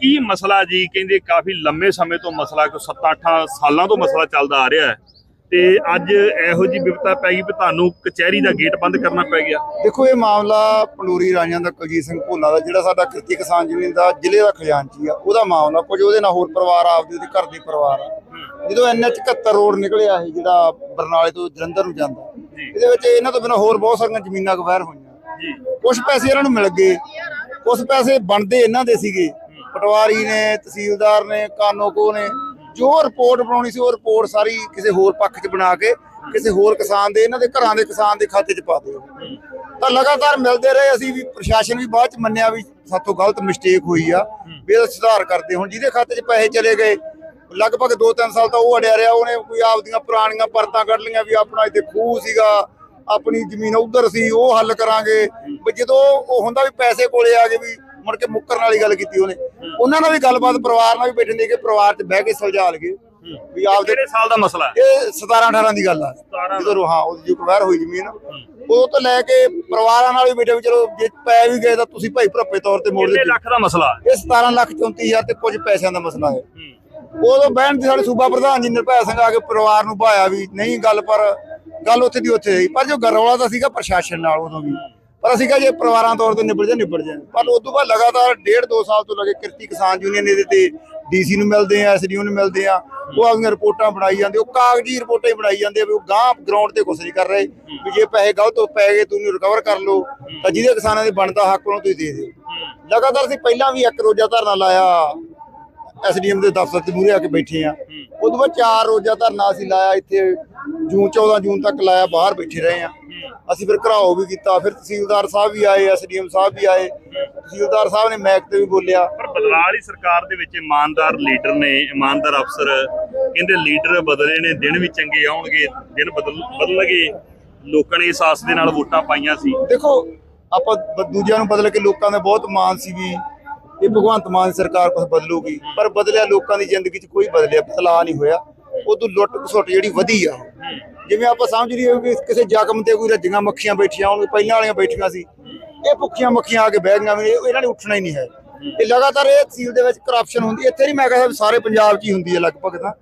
ਕੀ ਮਸਲਾ ਜੀ? ਕਹਿੰਦੇ ਕਾਫੀ ਲੰਮੇ ਸਮੇਂ ਤੋਂ ਮਸਲਾ ਕੋ 7-8 ਸਾਲਾਂ ਤੋਂ ਮਸਲਾ ਚੱਲਦਾ ਆ ਰਿਹਾ ਹੈ। ਤੇ ਅੱਜ ਇਹੋ ਜੀ ਵਿਪਤਾ ਪੈ ਗਈ ਵੀ ਤੁਹਾਨੂੰ ਕਚਹਿਰੀ ਦਾ ਗੇਟ ਬੰਦ ਕਰਨਾ ਪੈ ਗਿਆ। ਦੇਖੋ ਇਹ ਮਾਮਲਾ ਪੰਡੂਰੀ ਰਾਜਾਂ ਦਾ ਕੁਲਜੀਤ ਸਿੰਘ ਭੋਲਾ ਦਾ ਜਿਹੜਾ ਸਾਡਾ ਕਿਰਤੀ ਕਿਸਾਨ ਯੂਨੀਅਨ ਦਾ ਜ਼ਿਲ੍ਹੇ ਦਾ ਖਜ਼ਾਨਚੀ ਆ ਉਹਦਾ ਮਾਮਲਾ ਕੁਝ ਉਹਦੇ ਨਾਲ ਹੋਰ ਪਰਿਵਾਰ ਆਪਦੇ ਉਹਦੇ ਘਰ ਦੇ ਪਰਿਵਾਰ ਆ। ਜਦੋਂ ਐਨਐਚ 71 ਰੋਡ ਨਿਕਲਿਆ ਇਹ ਜਿਹੜਾ ਬਰਨਾਲੇ ਤੋਂ ਜਲੰਧਰ ਨੂੰ ਜਾਂਦਾ ਇਹਦੇ ਵਿੱਚ ਇਹਨਾਂ ਤੋਂ ਬਿਨਾਂ ਹੋਰ ਬਹੁਤ ਸਾਰੀਆਂ ਜ਼ਮੀਨਾਂ ਗਵੈਰ ਹੋਈਆਂ। ਜੀ। ਕੁਝ ਪੈਸੇ ਇਹਨਾਂ ਨੂੰ ਮਿਲ ਗਏ ਕੁਝ ਪੈਸੇ ਬਣਦੇ ਇਹਨਾਂ ਦੇ ਸੀਗੇ। ਪਟਵਾਰੀ ਨੇ, ਤਹਿਸੀਲਦਾਰ ਨੇ ਕਾਨੋਕੋ ਨੇ, ਜੋ ਰਿਪੋਰਟ ਬਣਾਉਣੀ ਸੀ ਉਹ ਰਿਪੋਰਟ ਸਾਰੀ ਕਿਸੇ ਹੋਰ ਪੱਖ 'ਚ ਬਣਾ ਕੇ ਕਿਸੇ ਹੋਰ ਕਿਸਾਨ ਦੇ, ਇਹਨਾਂ ਦੇ ਘਰਾਂ ਦੇ ਕਿਸਾਨ ਦੇ ਖਾਤੇ 'ਚ ਪਾ ਦਿਓ। ਤਾਂ ਲਗਾਤਾਰ ਮਿਲਦੇ ਰਹੇ, ਅਸੀਂ ਵੀ ਪ੍ਰਸ਼ਾਸਨ ਵੀ ਬਾਅਦ 'ਚ ਮੰਨਿਆ ਵੀ ਸਾਥੋਂ ਗਲਤ ਮਿਸਟੇਕ ਹੋਈ ਆ, ਵੀ ਇਹਦਾ ਸੁਧਾਰ ਕਰਦੇ ਹੁਣ, ਜਿਹਦੇ ਖਾਤੇ 'ਚ ਪੈਸੇ ਚਲੇ ਗਏ, ਲਗਭਗ 2-3 ਸਾਲ ਤਾਂ ਉਹ ਅੜਿਆ ਰਿਹਾ, ਉਹਨੇ ਕੋਈ ਆਪਦੀਆਂ ਪੁਰਾਣੀਆਂ ਪਰਤਾਂ ਕੱਢ ਲਈਆਂ ਵੀ ਆਪਣਾ ਇੱਥੇ ਖੂਹ ਸੀਗਾ, ਆਪਣੀ ਜ਼ਮੀਨ ਉਧਰ ਸੀ, ਉਹ ਹੱਲ ਕਰਾਂਗੇ। ਵੀ ਜਦੋਂ ਉਹ ਹੁੰਦਾ ਵੀ ਪੈਸੇ ਕੋਲੇ ਆ ਗਏ ਵੀ ਮੁੜ ਕੇ ਮੁੱਕਰਨ ਵਾਲੀ ਗੱਲ ਕੀਤੀ ਉਹਨੇ। ਉਹਨਾਂ ਨਾਲ ਵੀ ਗੱਲਬਾਤ ਪਰਿਵਾਰ ਨਾਲ ਵੀ ਬੈਠੇ ਨੇ ਕਿ ਪਰਿਵਾਰ 'ਚ ਬਹਿ ਕੇ ਸੁਲਝਾ ਲਗੇ ਵੀ ਆਪਦੇ ਕਿਹੜੇ ਸਾਲ ਦਾ ਮਸਲਾ ਹੈ? ਇਹ 17 18 ਦੀ ਗੱਲ ਆ। 17 ਜਦੋਂ ਹਾਂ ਉਹਦੀ ਜੋ ਕਵੈਰ ਹੋਈ ਜ਼ਮੀਨ ਉਹ ਤੋਂ ਲੈ ਕੇ ਪਰਿਵਾਰਾਂ ਨਾਲ ਵੀ ਬੈਠੇ ਵੀ ਚਲੋ ਜੇ ਪੈ ਵੀ ਗਏ ਤਾਂ ਤੁਸੀਂ ਭਾਈ ਭਰਪੇ ਤੌਰ ਤੇ ਮੋੜ ਦਿਓ ਲੱਖ ਦਾ ਮਸਲਾ ਇਹ 17 ਲੱਖ 34 ਹਜ਼ਾਰ ਤੇ ਕੁਝ ਪੈਸਿਆਂ ਦਾ ਮਸਲਾ ਹੈ। ਉਦੋਂ ਬਹਿਣ ਦੀ ਸਾਡੇ ਸੂਬਾ ਪ੍ਰਧਾਨ ਜੀ ਨਿਰਭੈ ਸਿੰਘ ਆ ਕੇ ਪਰਿਵਾਰ ਨੂੰ ਭਾਇਆ ਵੀ ਨਹੀਂ ਗੱਲ ਪਰ ਗੱਲ ਉੱਥੇ ਦੀ ਉੱਥੇ ਰਹੀ ਪਰ ਜੋ ਗਰੌਲਾ ਤਾਂ ਸੀਗਾ ਪ੍ਰਸ਼ਾਸਨ ਨਾਲ ਉਦੋਂ ਵੀ। ਪਰ ਅਸੀਂ ਕਿਹਾ ਜੇ ਪਰਿਵਾਰਾਂ ਤੌਰ ਤੇ ਨਿਬੜ ਜਾ ਨਿਬੜ ਜਾ ਪਰ ਉਸ ਤੋਂ ਬਾਅਦ ਲਗਾਤਾਰ ਡੇਢ ਦੋ ਸਾਲ ਤੋਂ ਲੱਗੇ ਕਿਰਤੀ ਕਿਸਾਨ ਯੂਨੀਅਨ ਇਹਦੇ ਤੇ ਡੀਸੀ ਨੂੰ ਮਿਲਦੇ ਆ ਐਸਡੀਓ ਨੂੰ ਮਿਲਦੇ ਆ, ਉਹ ਆਪਣੀਆਂ ਰਿਪੋਰਟਾਂ ਬਣਾਈ ਜਾਂਦੇ, ਉਹ ਕਾਗਜ਼ੀ ਰਿਪੋਰਟਾਂ ਹੀ ਬਣਾਈ ਜਾਂਦੇ ਆ ਵੀ ਉਹ ਗਾਂ ਗਰਾਊਂਡ ਤੇ ਕੁਛ ਨਹੀਂ ਕਰ ਰਹੇ, ਵੀ ਜੇ ਪੈਸੇ ਗਲਤ ਪੈ ਗਏ ਤੁਸੀਂ ਰਿਕਵਰ ਕਰ ਲਓ, ਤਾਂ ਜਿਹਦੇ ਕਿਸਾਨਾਂ ਦੇ ਬਣਦਾ ਹੱਕ ਉਹਨੂੰ ਤੁਸੀਂ ਦੇ ਦਿਓ। ਲਗਾਤਾਰ ਅਸੀਂ ਪਹਿਲਾਂ ਵੀ ਇੱਕ ਰੋਜ਼ਾ ਧਰਨਾ ਲਾਇਆ ਐਸਡੀਐਮ ਦੇ ਦਫ਼ਤਰ ਤੇ ਮੂਹਰੇ ਆ ਕੇ ਬੈਠੇ ਆ। ਉਦੋਂ ਬਾਅਦ ਚਾਰ ਰੋਜ਼ਾ ਧਰਨਾ ਅਸੀਂ ਲਾਇਆ ਇੱਥੇ, ਜੂਨ 14 ਜੂਨ ਤੱਕ ਲਾਇਆ, ਬਾਹਰ ਬੈਠੇ ਰਹੇ ਆ। ਅਸੀਂ ਫਿਰ ਘਰਾਓ ਵੀ ਕੀਤਾ ਫਿਰ ਤਹਿਸੀਲਦਾਰ ਸਾਹਿਬ ਵੀ ਆਏ ਐਸਡੀਐਮ ਸਾਹਿਬ ਵੀ ਆਏ। ਤਹਿਸੀਲਦਾਰ ਸਾਹਿਬ ਨੇ ਮੈਕ ਤੇ ਵੀ ਬੋਲਿਆ। ਪਰ ਬਦਲਾਅ ਵਾਲੀ ਸਰਕਾਰ ਦੇ ਵਿੱਚ ਇਮਾਨਦਾਰ ਲੀਡਰ ਨੇ ਇਮਾਨਦਾਰ ਅਫਸਰ ਕਹਿੰਦੇ ਲੀਡਰ ਬਦਲੇ ਨੇ ਦਿਨ ਵੀ ਚੰਗੇ ਆਉਣਗੇ ਦਿਨ ਬਦਲ ਬਦਲਣਗੇ। ਲੋਕਾਂ ਨੇ ਇਸ ਆਸ ਦੇ ਨਾਲ ਵੋਟਾਂ ਪਾਈਆਂ ਸੀ। ਦੇਖੋ ਆਪਾਂ ਦੂਜਿਆਂ ਨੂੰ ਬਦਲ ਕੇ ਲੋਕਾਂ ਦਾ ਬਹੁਤ ਮਾਣ ਸੀ ਵੀ ਇਹ ਭਗਵੰਤ ਮਾਨ ਸਰਕਾਰ ਕੁਝ ਬਦਲੂਗੀ। ਪਰ ਬਦਲਿਆ ਲੋਕਾਂ ਦੀ ਜ਼ਿੰਦਗੀ 'ਚ ਕੋਈ ਬਦਲਿਆ ਬਦਲਾਅ ਨਹੀਂ ਹੋਇਆ। ਉਦੋਂ ਲੁੱਟ ਘਸੁੱਟ ਜਿਹੜੀ ਵਧੀ ਆ। ਜਿਵੇਂ ਆਪਾਂ ਸਮਝ ਲਈਏ ਕਿ ਕਿਸੇ ਜ਼ਖਮ ਤੇ ਕੋਈ ਰੱਜੀਆਂ ਮੱਖੀਆਂ ਬੈਠੀਆਂ ਹੋਣ, ਪਹਿਲਾਂ ਵਾਲੀਆਂ ਬੈਠੀਆਂ ਸੀ। ਇਹ ਭੁੱਖੀਆਂ ਮੱਖੀਆਂ ਆ ਕੇ ਬਹਿ ਗਈਆਂ ਵੀ ਇਹਨਾਂ ਨੇ ਉੱਠਣਾ ਹੀ ਨਹੀਂ ਹੈ। ਇਹ ਲਗਾਤਾਰ ਇਹ ਤਹਿਸੀਲ ਦੇ ਵਿੱਚ ਕਰਪਸ਼ਨ ਹੁੰਦੀ ਇੱਥੇ ਨਹੀਂ ਮੈਂ ਕਹਿੰਦਾ ਸਾਰੇ ਪੰਜਾਬ 'ਚ ਹੀ ਹੁੰਦੀ ਹੈ ਲਗਭਗ ਤਾਂ।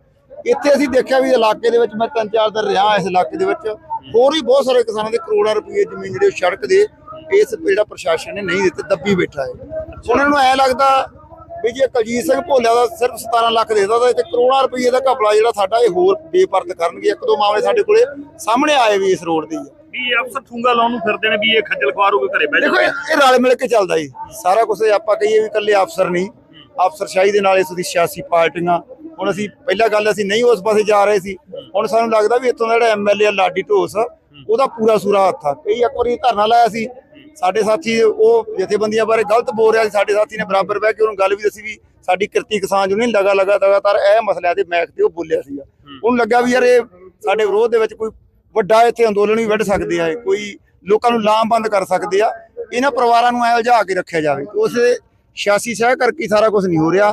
ਇੱਥੇ ਅਸੀਂ ਦੇਖਿਆ ਵੀ ਇਲਾਕੇ ਦੇ ਵਿੱਚ ਮੈਂ ਤਿੰਨ ਚਾਰ ਦਿਨ ਰਿਹਾ ਇਸ ਇਲਾਕੇ ਦੇ ਵਿੱਚ। ਹੋਰ ਵੀ ਬਹੁਤ ਸਾਰੇ ਕਿਸਾਨਾਂ ਦੇ ਕਰੋੜਾਂ ਰੁਪਏ ਜ਼ਮੀਨ ਜਿਹੜੀ ਸੜਕ ਦੇ, ਇਸ ਜਿਹੜਾ ਪ੍ਰਸ਼ਾਸਨ ਨੇ ਨਹੀਂ ਦਿੱਤੇ, ਦੱਬੀ ਬੈਠਾ ਹੈ। ਉਹਨਾਂ ਨੂੰ ਐ ਲੱਗਦਾ ਵੀ ਜੇ ਕੁਲਜੀਤ ਸਿੰਘ ਭੋਲਿਆ ਦਾ ਸਿਰਫ 17 ਲੱਖ ਦੇਦਾ ਤਾਂ ਇੱਥੇ ਕਰੋੜਾਂ ਰੁਪਏ ਦਾ ਘਪਲਾ ਜਿਹੜਾ ਸਾਡਾ ਇਹ ਹੋਰ ਬੇਪਰਦ ਕਰਨਗੇ। ਇੱਕ ਦੋ ਮਾਮਲੇ ਸਾਡੇ ਕੋਲੇ ਸਾਹਮਣੇ ਆਏ ਵੀ ਇਸ ਰੋਡ ਦੇ ਵੀ ਇਹ ਅਫਸਰ ਠੂੰਗਾ ਲਾਉਣ ਨੂੰ ਫਿਰਦੇ ਨੇ ਵੀ ਇਹ ਖੱਜਲ ਖੁਆਰ ਹੋ ਕੇ ਘਰੇ ਬਹਿ ਦੇਖੋ ਜਾਂਦੇ ਇਹ ਇਹ ਰਲ ਮਿਲ ਕੇ ਚੱਲਦਾ ਜੀ। ਸਾਰਾ ਕੁਝ ਆਪਾਂ ਕਹੀਏ ਵੀ ਇਕੱਲੇ ਅਫਸਰ ਨਹੀਂ। ਅਫਸਰਸ਼ਾਹੀ ਦੇ ਨਾਲ ਇਸ ਦੀ ਸਿਆਸੀ ਪਾਰਟੀਆਂ। ਹੁਣ ਅਸੀਂ ਪਹਿਲਾਂ ਗੱਲ ਅਸੀਂ ਨਹੀਂ ਉਸ ਪਾਸੇ ਜਾ ਰਹੇ ਸੀ। ਹੁਣ ਸਾਨੂੰ ਲੱਗਦਾ ਵੀ ਇੱਥੋਂ ਦਾ ਜਿਹੜਾ ਐਮਐਲਏ ਲਾਡੀ ਢੋਸ ਉਹਦਾ ਪੂਰਾ ਸੂਰਾ ਹੱਥ ਆ। ਕਈ ਇੱਕ ਵਾਰੀ ਧਰਨਾ ਲਾਇਆ ਸੀ। ਸਾਡੇ ਸਾਥੀ ਉਹ ਜਥੇਬੰਦੀਆਂ ਬਾਰੇ ਗਲਤ ਬੋਲ ਰਿਹਾ ਸੀ ਸਾਡੇ ਸਾਥੀ ਨੇ ਬਰਾਬਰ ਬਹਿ ਕੇ ਉਹਨੂੰ ਗੱਲ ਵੀ ਦੱਸੀ ਵੀ ਸਾਡੀ ਕਿਰਤੀ ਕਿਸਾਨ ਯੂਨੀਅਨ ਲਗਾ ਲਗਾ ਲਗਾਤਾਰ ਇਹ ਮਸਲਿਆਂ ਦੇ ਮੈਕ ਤੇ ਉਹ ਬੋਲਿਆ ਸੀਗਾ। ਉਹਨੂੰ ਲੱਗਾ ਵੀ ਯਾਰ ਇਹ ਸਾਡੇ ਵਿਰੋਧ ਦੇ ਵਿੱਚ ਕੋਈ ਵੱਡਾ ਇੱਥੇ ਅੰਦੋਲਨ ਵੀ ਵੱਢ ਸਕਦੇ ਆ ਕੋਈ ਲੋਕਾਂ ਨੂੰ ਲਾਮਬੰਦ ਕਰ ਸਕਦੇ ਆ ਇਹਨਾਂ ਪਰਿਵਾਰਾਂ ਨੂੰ ਐ ਉਲਝਾ ਕੇ ਰੱਖਿਆ ਜਾਵੇ। ਉਸੇ ਸਿਆਸੀ ਸਹਿ ਕਰਕੇ ਸਾਰਾ ਕੁਝ ਨਹੀਂ ਹੋ ਰਿਹਾ।